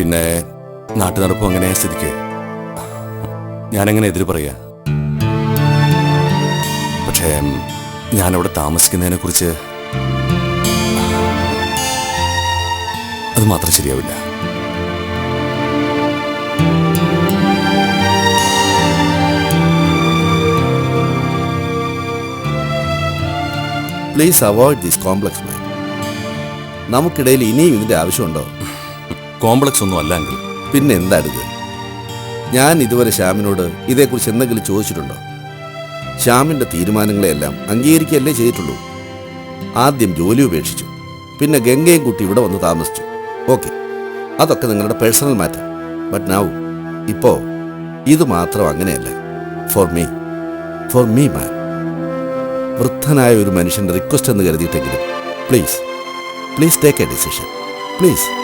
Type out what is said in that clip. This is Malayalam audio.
പിന്നെ നാട്ടു നടപ്പും അങ്ങനെ സ്ഥിതിക്ക്. ഞാനങ്ങനെ എതിര് പറയാ? പക്ഷേ ഞാനവിടെ താമസിക്കുന്നതിനെ കുറിച്ച് അത് മാത്രം ശരിയാവില്ല. Please avoid this complex man നമുക്കിടയിൽ ഇനിയും ഇതിന്റെ ആവശ്യമുണ്ടോ? കോംപ്ലക്സ് ഒന്നും അല്ലെങ്കിൽ. പിന്നെ എന്താണിത്? ഞാൻ ഇതുവരെ ശ്യാമിനോട് ഇതേക്കുറിച്ച് എന്തെങ്കിലും ചോദിച്ചിട്ടുണ്ടോ? ശ്യാമിന്റെ തീരുമാനങ്ങളെയെല്ലാം അംഗീകരിക്കുകയല്ലേ ചെയ്തിട്ടുള്ളൂ. ആദ്യം ജോലി ഉപേക്ഷിച്ചു. പിന്നെ ഗംഗയും കുട്ടി ഇവിടെ വന്ന് താമസിച്ചു. ഓക്കെ. അതൊക്കെ നിങ്ങളുടെ പേഴ്സണൽ മാറ്റർ. ബട്ട് നൗ ഇപ്പോൾ ഇത് മാത്രം അങ്ങനെയല്ല. For me for me man വൃദ്ധനായ ഒരു മനുഷ്യന്റെ റിക്വസ്റ്റ് എന്ന് കരുതിയിട്ടെങ്കിലും please please take a decision please